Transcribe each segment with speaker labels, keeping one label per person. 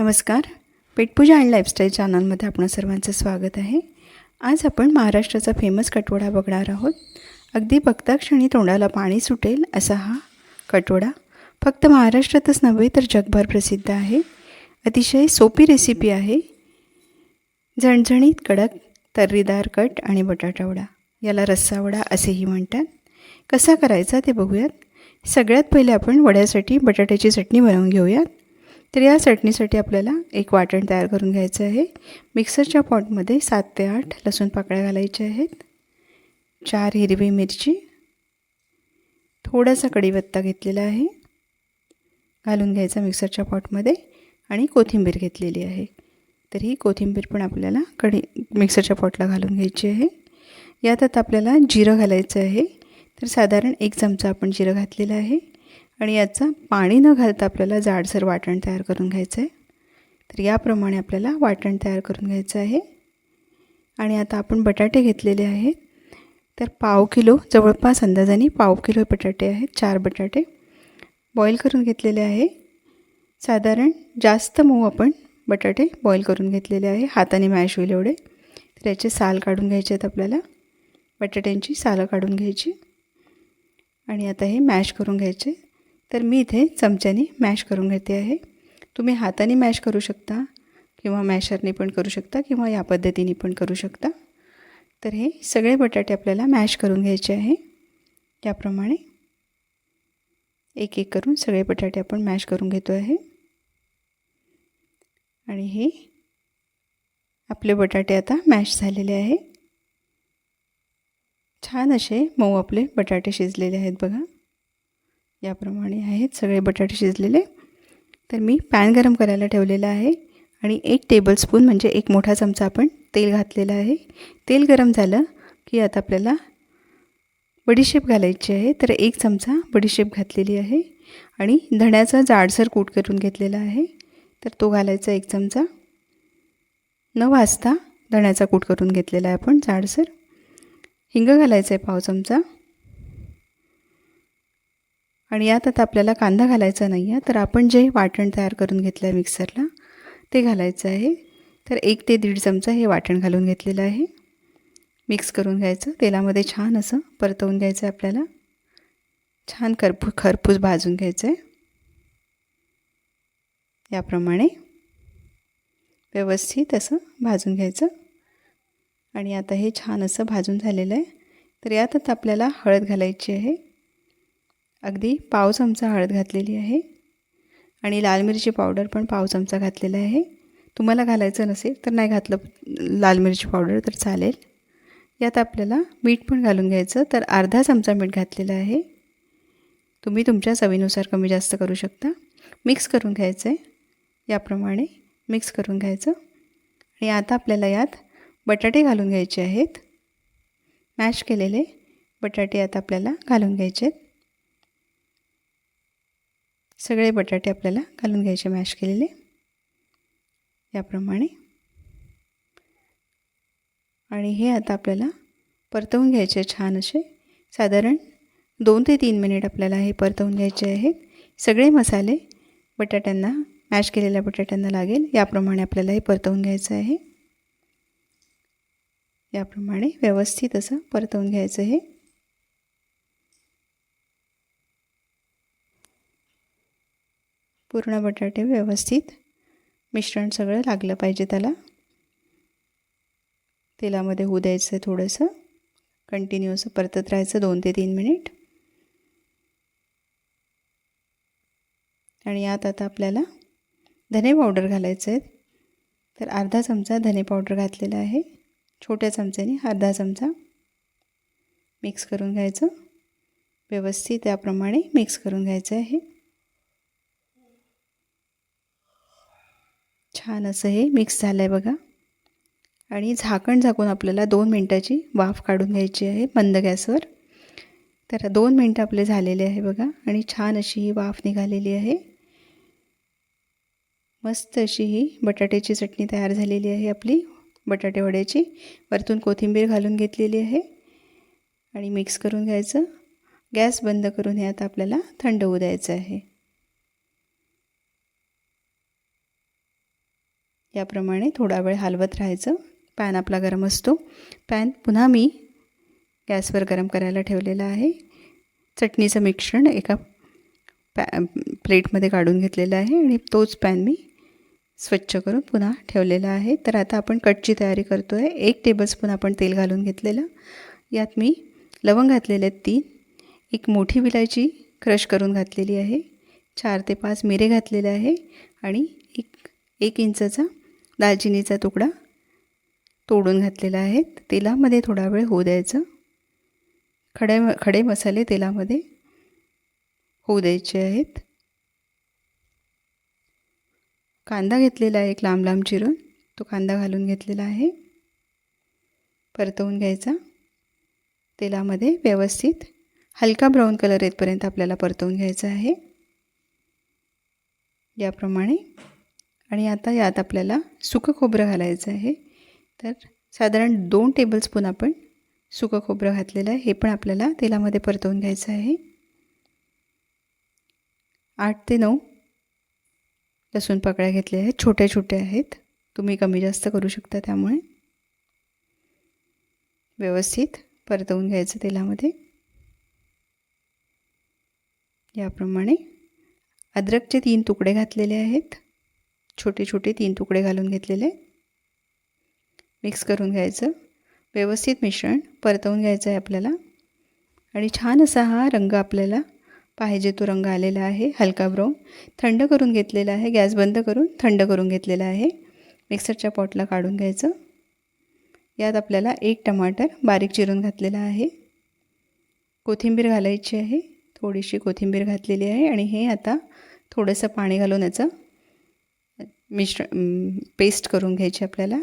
Speaker 1: नमस्कार. पेटपूजा and lifestyle चॅनलमध्ये आपण सर्वांचं स्वागत आहे. आज आपण महाराष्ट्राचा फेमस कटवडा बघणार आहोत. अगदी बघता क्षणी तोंडाला पाणी सुटेल असा हा कटवडा. फक्त महाराष्ट्रातच नव्हे तर जगभर प्रसिद्ध आहे. अतिशय सोपी रेसिपी आहे. झणझणीत कडक तर्रीदार कट आणि बटाटावडा याला रस्सावडा असेही म्हणतात. कसा करायचा ते बघूयात. सगळ्यात पहिले आपण वड्यासाठी बटाट्याची चटणी बनवून घेऊयात. तर या चटणीसाठी आपल्याला एक वाटण तयार करून घ्यायचं आहे. मिक्सरच्या पॉटमध्ये सात ते आठ लसूण पाकळ्या घालायच्या आहेत. चार हिरवी मिरची. थोडासा कढीपत्ता घेतलेला आहे. घालून घ्यायचा मिक्सरच्या पॉटमध्ये आणि कोथिंबीर घेतलेली आहे. तर ही कोथिंबीर पण आपल्याला कढी मिक्सरच्या पॉटला घालून घ्यायची आहे. यात आता आपल्याला जिरं घालायचं आहे. तर साधारण एक चमचा आपण जिरं घातलेलं आहे. आणि याचं पाणी न घालता आपल्याला जाडसर वाटण तयार करून घ्यायचं आहे तर याप्रमाणे आपल्याला वाटण तयार करून घ्यायचं आहे. आणि आता आपण बटाटे घेतलेले आहेत. तर पाव किलो जवळपास अंदाजाने पाव किलो बटाटे आहेत चार बटाटे. बॉईल करून घेतलेले आहे. साधारण जास्त मऊ आपण बटाटे बॉईल करून घेतलेले आहे. हाताने मॅश होईल एवढे. तर याचे साल काढून घ्यायचे आहेत आपल्याला. बटाट्यांची सालं काढून घ्यायची. आणि आता हे मॅश करून घ्यायचे. तर मी इथे चमच्याने मॅश करून घेते आहे. तुम्ही हाताने मॅश करू शकता किंवा मॅशरने पण करू शकता किंवा या पद्धतीने पण करू शकता. तर हे सगळे बटाटे आपल्याला मॅश करून घ्यायचे आहे. याप्रमाणे एक एक करून सगळे बटाटे आपण मॅश करून घेतो आहे. आणि हे आपले बटाटे आता मॅश झालेले आहे. छान असे मऊ आपले बटाटे शिजलेले आहेत बघा. याप्रमाणे आहेत सगळे बटाटे शिजलेले. तर मी पॅन गरम करायला ठेवलेलं आहे आणि एक टेबलस्पून म्हणजे एक मोठा चमचा आपण तेल घातलेलं आहे. तेल गरम झालं की आता आपल्याला बडीशेप घालायची आहे. तर एक चमचा बडीशेप घातलेली आहे आणि धण्याचा जाडसर कूट करून घेतलेला आहे. तर तो घालायचा एक चमचा. न वाजता धण्याचा कूट करून घेतलेला आहे आपण जाडसर. हिंग घालायचं आहे पाव चमचा. आणि यात आता आपल्याला कांदा घालायचा नाही आहे तर आपण जे वाटण तयार करून घेतलं आहे मिक्सरला ते घालायचं आहे. तर एक ते दीड चमचा हे वाटण घालून घेतलेलं आहे. मिक्स करून घ्यायचं. तेलामध्ये छान असं परतवून घ्यायचं आहे आपल्याला. छान खरपू खरपूस भाजून घ्यायचं आहे याप्रमाणे व्यवस्थित असं भाजून घ्यायचं. आणि आता हे छान असं भाजून झालेलं आहे. तर यातच आपल्याला हळद घालायची आहे. अगदी पाव चमचा हळद घातलेली आहे आणि लाल मिरची पावडर पण पाव चमचा घातलेला आहे. तुम्हाला घालायचं नसेल तर नाही घातलं लाल मिरची पावडर तर चालेल. यात आपल्याला मीठ पण घालून घ्यायचं. तर अर्धा चमचा मीठ घातलेलं आहे. तुम्ही तुमच्या चवीनुसार कमी जास्त करू शकता. मिक्स करून घ्यायचं आहे याप्रमाणे मिक्स करून घ्यायचं. आणि आता आपल्याला यात बटाटे घालून घ्यायचे आहेत. मॅश केलेले बटाटे आता आपल्याला घालून घ्यायचे आहेत सगळे बटाटे आपल्याला घालून घ्यायचे मॅश केलेले. याप्रमाणे. आणि हे आता आपल्याला परतवून घ्यायचे छान असे. साधारण दोन ते तीन मिनिट आपल्याला हे परतवून घ्यायचे आहेत. सगळे मसाले बटाट्यांना मॅश केलेल्या बटाट्यांना लागेल. याप्रमाणे आपल्याला हे परतवून घ्यायचं आहे. याप्रमाणे व्यवस्थित असं परतवून घ्यायचं आहे. पूर्ण बटाटे व्यवस्थित मिश्रण सगळं लागलं पाहिजे त्याला. तेलामध्ये होऊ द्यायचं आहे थोडंसं. कंटिन्यू असं परतत राहायचं दोन ते तीन मिनिट आणि यात आता आपल्याला धने पावडर घालायचं आहे तर अर्धा चमचा धने पावडर घातलेला आहे. छोट्या चमच्याने अर्धा चमचा मिक्स करून घ्यायचं. व्यवस्थित त्याप्रमाणे मिक्स करून घ्यायचं आहे. छान असं हे मिक्स झालं आहे बघा. आणि झाकण झाकून आपल्याला दोन मिनटाची वाफ काढून घ्यायची आहे मंद गॅसवर. तर दोन मिनटं आपले झालेले आहे बघा. आणि छान अशी ही वाफ निघालेली आहे. मस्त अशी ही बटाट्याची चटणी तयार झालेली आहे आपली. बटाटे वड्याची. वरतून कोथिंबीर घालून घेतलेली आहे. आणि मिक्स करून घ्यायचं. गॅस बंद करून हे आता आपल्याला थंड होऊ द्यायचं आहे. याप्रमाणे थोडा वेळ हलवत राहायचं. पॅन आपला गरम असतो. पॅन पुन्हा मी गॅसवर गरम करायला ठेवलेला आहे. चटणीचं मिश्रण एका पॅ प्लेटमध्ये काढून घेतलेलं आहे आणि तोच पॅन मी स्वच्छ करून पुन्हा ठेवलेला आहे. तर आता आपण कटची तयारी करतो आहे एक टेबलस्पून आपण तेल घालून घेतलेलं. यात मी लवंग घातलेले आहेत तीन. एक मोठी विलायची क्रश करून घातलेली आहे. चार ते पाच मिरे घातलेले आहे. आणि एक एक इंचाचा दालचिनीचा तुकडा तोडून घातलेला आहे. तेलामध्ये थोडा वेळ होऊ द्यायचं. खडे खडे मसाले तेलामध्ये होऊ द्यायचे आहेत. कांदा घेतलेला आहे एक लांब लांब चिरून. तो कांदा घालून घेतलेला आहे. परतवून घ्यायचा. तेलामध्ये व्यवस्थित हलका ब्राऊन कलर येतपर्यंत आपल्याला परतवून घ्यायचा आहे. याप्रमाणे आणि आता यात आपल्याला सुकं खोबरं घालायचं आहे. तर साधारण दोन टेबलस्पून आपण सुकं खोबरं घातलेलं आहे. हे पण आपल्याला तेलामध्ये परतवून घ्यायचं आहे. आठ ते नऊ लसूण पाकळ्या घेतल्या आहेत. छोट्या छोट्या आहेत. तुम्ही कमी जास्त करू शकता त्यामुळे. व्यवस्थित परतवून घ्यायचं तेलामध्ये. याप्रमाणे अद्रकचे तीन तुकडे घातलेले आहेत. छोटे छोटे तीन तुकडे घालून घेतलेले. मिक्स करून घ्यायचं. व्यवस्थित मिश्रण परतवून घ्यायचं आहे आपल्याला. आणि छान असा हा रंग आपल्याला पाहिजे तो रंग आलेला आहे. हलका ब्राऊन. थंड करून घेतलेला आहे. गॅस बंद करून थंड करून घेतलेला आहे. मिक्सरच्या पॉटला काढून घ्यायचं. यात आपल्याला एक टमाटर बारीक चिरून घातलेला आहे. कोथिंबीर घालायची आहे. थोडीशी कोथिंबीर घातलेली आहे. आणि हे आता थोडंसं पाणी घालून याचं मिश्र पेस्ट करून घ्यायची आपल्याला.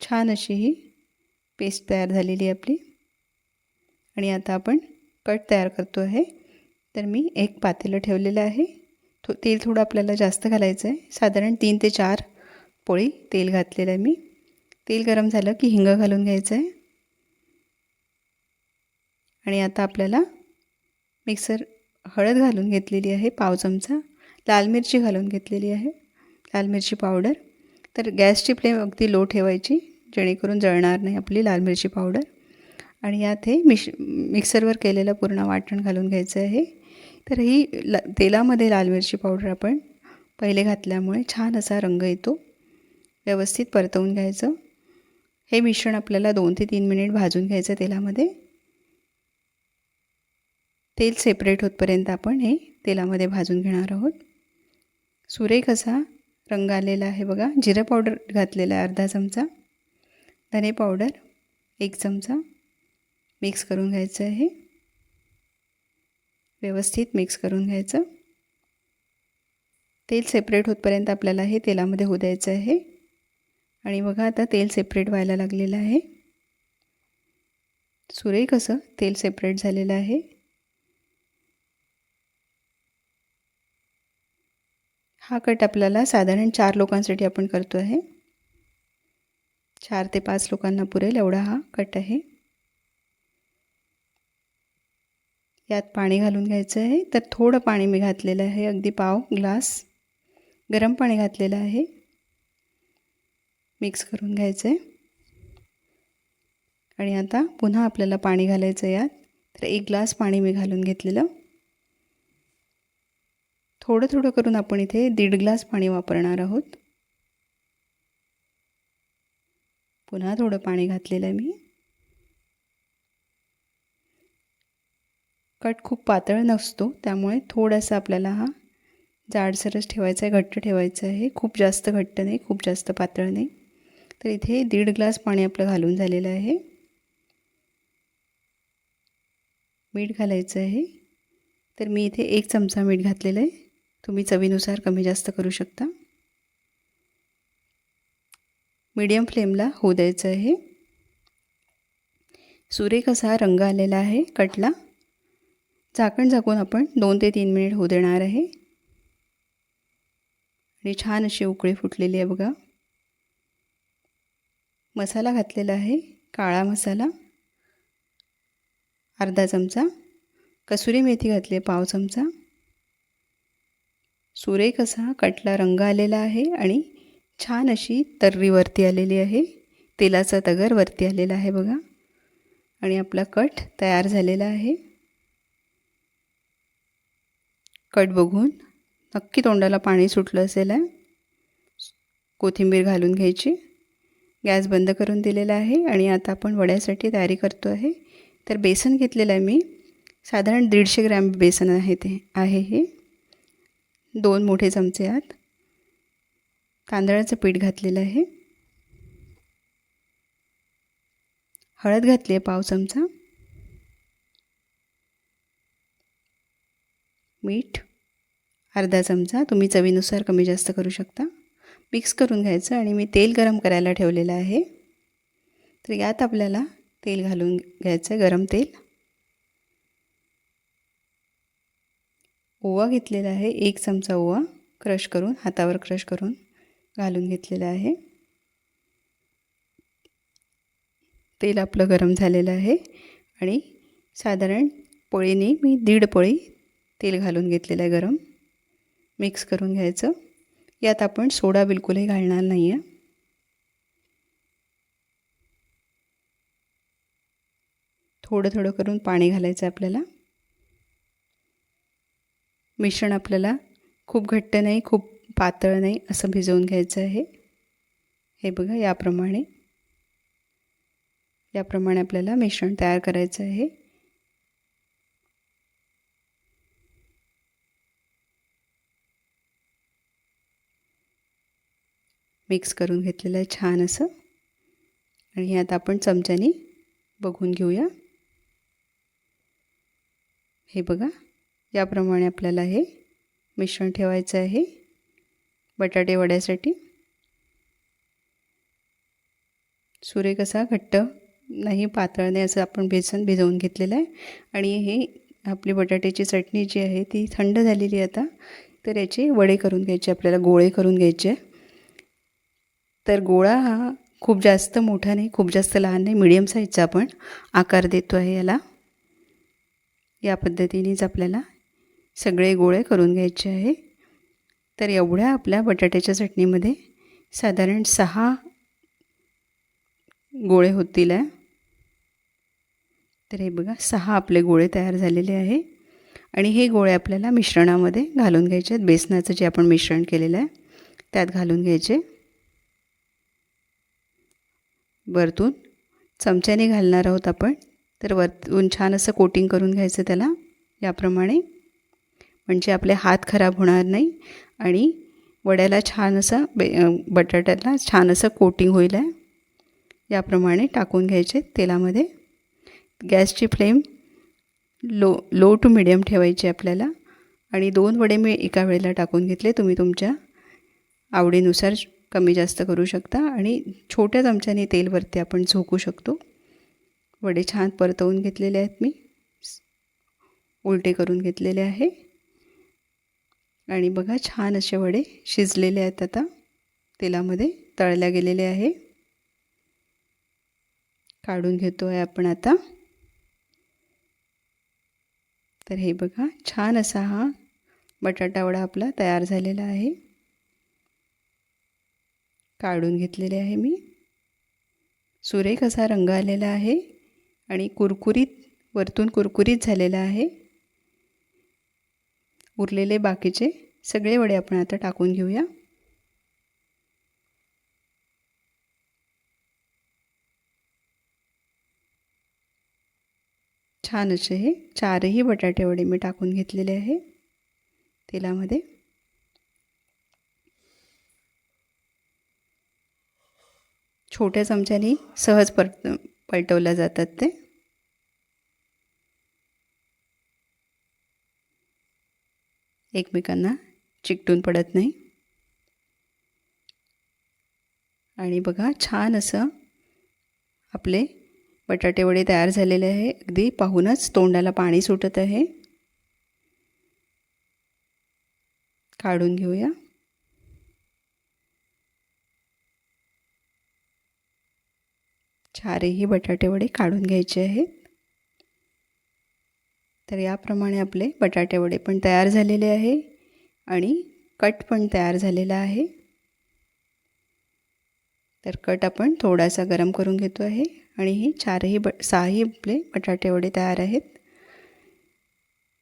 Speaker 1: छान अशी ही पेस्ट तयार झालेली आहे आपली. आणि आता आपण कट तयार करतो आहे. तर मी एक पातेलं ठेवलेलं आहे. थो तेल थोडं आपल्याला जास्त घालायचं आहे साधारण तीन ते चार पोळी तेल घातलेलं आहे मी. तेल गरम झालं की हिंग घालून घ्यायचं आहे आणि आता आपल्याला मिक्सर हळद घालून घेतलेली आहे पाव चमचा. लाल मिरची घालून घेतलेली आहे. लाल मिरची पावडर तर गॅसची फ्लेम अगदी लो ठेवायची जेणेकरून जळणार नाही आपली लाल मिरची पावडर आणि यात हे मिश मिक्सरवर केलेलं पूर्ण वाटण घालून घ्यायचं आहे. तर ही ला तेलामध्ये लाल मिरची पावडर आपण पहिले घातल्यामुळे छान असा रंग येतो. व्यवस्थित परतवून घ्यायचं. हे मिश्रण आपल्याला दोन ते तीन मिनिट भाजून घ्यायचं तेलामध्ये. तेल सेपरेट होतपर्यंत आपण हे तेलामध्ये भाजून घेणार आहोत. सुरेख असा रंग आलेला आहे बघा. जिरं पावडर घातलेला आहे अर्धा चमचा. धने पावडर एक चमचा. मिक्स करून घ्यायचं आहे. व्यवस्थित मिक्स करून घ्यायचं. तेल सेपरेट होतपर्यंत आपल्याला हे तेलामध्ये होऊ द्यायचं आहे. आणि बघा आता तेल सेपरेट व्हायला लागलेलं आहे. सुरेख असं तेल सेपरेट झालेलं आहे. हा कट आपल्याला साधारण चार लोकांसाठी आपण करतो आहे. चार ते पाच लोकांना पुरेल एवढा हा कट आहे. यात पाणी घालून घ्यायचं आहे. तर थोडं पाणी मी घातलेलं आहे. अगदी पाव ग्लास गरम पाणी घातलेलं आहे. मिक्स करून घ्यायचं आहे आणि आता पुन्हा आपल्याला पाणी घालायचं यात. तर एक ग्लास पाणी मी घालून घेतलेलं. थोडं थोडं करून आपण इथे दीड ग्लास पाणी वापरणार आहोत. पुन्हा थोडं पाणी घातलेलं आहे मी. कट खूप पातळ नसतो त्यामुळे थोडासा आपल्याला हा जाडसरच ठेवायचा आहे घट्ट ठेवायचं आहे. खूप जास्त घट्ट नाही खूप जास्त पातळ नाही. तर इथे दीड ग्लास पाणी आपलं घालून झालेलं आहे. मीठ घालायचं आहे. तर मी इथे एक चमचा मीठ घातलेलं आहे. तुम्ही चवीनुसार कमी जास्त करू शकता. मीडियम फ्लेमला होऊ द्यायचं आहे. सुरेख असा रंग आलेला आहे कटला. झाकण झाकून आपण दोन ते तीन मिनिट होऊ देणार आहे. आणि छान अशी उकळी फुटलेली आहे बघा. मसाला घातलेला आहे काळा मसाला. अर्धा चमचा. कसुरी मेथी घातली आहे पाव चमचा. सुरेख असा कटला रंग आलेला आहे आणि छान अशी तर्रीवरती आलेली आहे. तेलाचा तगर वरती आलेला आहे बघा. आणि आपला कट तयार झालेला आहे. कट बघून नक्की तोंडाला पाणी सुटलं असेल आहे. कोथिंबीर घालून घ्यायची. गॅस बंद करून दिलेला आहे आणि आता आपण वड्यासाठी तयारी करतो आहे. तर बेसन घेतलेलं आहे मी. साधारण दीडशे ग्रॅम बेसन आहे ते आहे हे. दोन मोठे चमचे आत. तांदळाचं पीठ घातलेलं आहे. हळद घातली आहे पाव चमचा. मीठ अर्धा चमचा. तुम्ही चवीनुसार कमी जास्त करू शकता. मिक्स करून घ्यायचं आणि मी तेल गरम करायला ठेवलेलं आहे. तर यात आपल्याला तेल घालून घ्यायचं गरम तेल. ओवा घेतलेला आहे. एक चमचा ओवा क्रश करून हातावर क्रश करून घालून घेतलेला आहे. तेल आपलं गरम झालेलं आहे आणि साधारण पोळीने मी दीड पळी तेल घालून घेतलेलं आहे गरम. मिक्स करून घ्यायचं. यात आपण सोडा बिलकुलही घालणार नाही आहे थोडं थोडं करून पाणी घालायचं आपल्याला. मिश्रण आपल्याला खूप घट्ट नाही खूप पातळ नाही असं भिजवून घ्यायचं आहे. हे बघा याप्रमाणे. याप्रमाणे आपल्याला मिश्रण तयार करायचं आहे. मिक्स करून घेतलेलं आहे छान असं. आणि आता आपण चमच्याने बघून घेऊया. हे बघा. याप्रमाणे आपल्याला हे मिश्रण ठेवायचं आहे. बटाटे वड्यासाठी. सुरे कसा घट्ट नाही पातळ नाही असं आपण बेसन भिजवून घेतलेलं आहे. आणि हे आपली बटाट्याची चटणी जी आहे ती थंड झालेली आता. तर याचे वडे करून घ्यायचे आपल्याला गोळे करून घ्यायचे. तर गोळा हा खूप जास्त मोठा नाही खूप जास्त लहान नाही मिडियम साईजचा आपण आकार देतो आहे याला. या पद्धतीनेच आपल्याला सगळे गोळे करून घ्यायचे आहे. तर एवढ्या आपल्या बटाट्याच्या चटणीमध्ये साधारण सहा गोळे होतील आहे. तर हे बघा सहा आपले गोळे तयार झालेले आहे. आणि हे गोळे आपल्याला मिश्रणामध्ये घालून घ्यायचे आहेत. बेसनाचं जे आपण मिश्रण केलेलं आहे त्यात घालून घ्यायचे. वरतून चमच्याने घालणार आहोत आपण. तर वरतून छान असं कोटिंग करून घ्यायचं त्याला. याप्रमाणे म्हणजे आपले हात खराब होणार नाही आणि वड्याला छान असं बे बटाट्याला छान असं कोटिंग होईल आहे. याप्रमाणे टाकून घ्यायचे तेलामध्ये. गॅसची flame low low to medium ठेवायची आपल्याला. आणि दोन वडे मी एका वेळेला टाकून घेतले. तुम्ही तुमच्या आवडीनुसार कमी जास्त करू शकता आणि छोट्या चमच्याने तेलवरती आपण झोकू शकतो. वडे छान परतवून घेतलेले आहेत मी. उलटे करून घेतलेले आहे. आणि बघा छान असे वडे शिजलेले आहेत आता. तेलामध्ये तळल्या गेलेले आहे. काढून घेतो आहे आपण आता. तर हे बघा छान असा हा बटाटा वडा आपला तयार झालेला आहे. काढून घेतलेले आहे मी. सुरेख असा रंग आलेला आहे आणि कुरकुरीत वरतून कुरकुरीत झालेला आहे. उरलेले बाकीचे सगळे वडे आपण आता टाकून घेऊया. छान असे हे चारही बटाटे वडे मी टाकून घेतलेले आहे तेलामध्ये. छोट्या चमच्याने सहज पलट पलटवल्या जातात ते. एकमेकांना चिकटून पडत नाही. आणि बघा छान असं आपले बटाटेवडे तयार झालेले आहे. अगदी पाहूनच तोंडाला पाणी सुटत आहे. काढून घेऊया. चारही बटाटेवडे काढून घ्यायचे आहेत. तर याप्रमाणे आपले बटाटेवडे पण तयार झालेले आहे आणि कट पण तयार झालेला आहे. तर कट आपण थोडासा गरम करून घेतो आहे आणि ही चारही ब सहाही आपले बटाटेवडे तयार आहेत.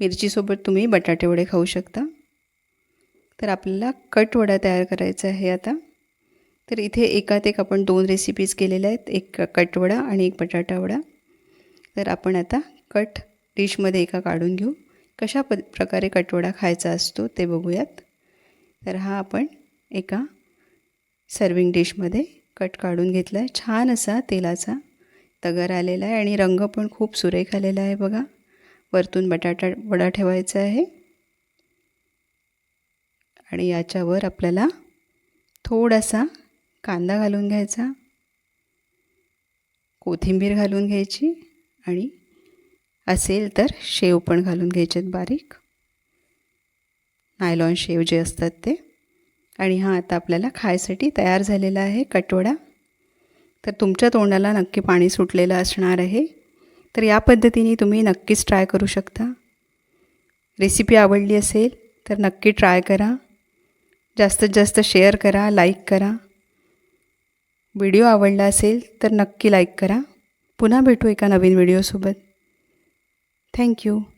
Speaker 1: मिरचीसोबत तुम्ही बटाटेवडे खाऊ शकता. तर आपल्याला कटवडा तयार करायचा आहे आता. तर इथे एकात एक आपण दोन रेसिपीज केलेल्या आहेत. एक कटवडा आणि एक बटाटावडा तर आपण आता कट डिशमध्ये एका काढून घेऊ. कशा प प्रकारे कटवडा खायचा असतो ते बघूयात. तर हा आपण एका सर्विंग डिशमध्ये कट काढून घेतला आहे छान असा तेलाचा तगर आलेला आहे आणि रंग पण खूप सुरेख आलेला आहे बघा. वरतून बटाटा वडा ठेवायचा आहे. आणि याच्यावर आपल्याला थोडासा कांदा घालून घ्यायचा. कोथिंबीर घालून घ्यायची आणि असेल तर शेव पण घालून घ्यायचेत बारीक. नायलॉन शेव जे असतात ते. आणि हा आता आपल्याला खायसाठी तयार झालेला आहे कटोडा तर तुमच्या तोंडाला नक्की पाणी सुटलेलं असणार आहे. तर या पद्धतीने तुम्ही नक्कीच ट्राय करू शकता. रेसिपी आवडली असेल तर नक्की ट्राय करा. जास्तीत जास्त शेअर करा लाईक करा. व्हिडिओ आवडला असेल तर नक्की लाईक करा. पुन्हा भेटू एका नवीन व्हिडिओसोबत Thank you.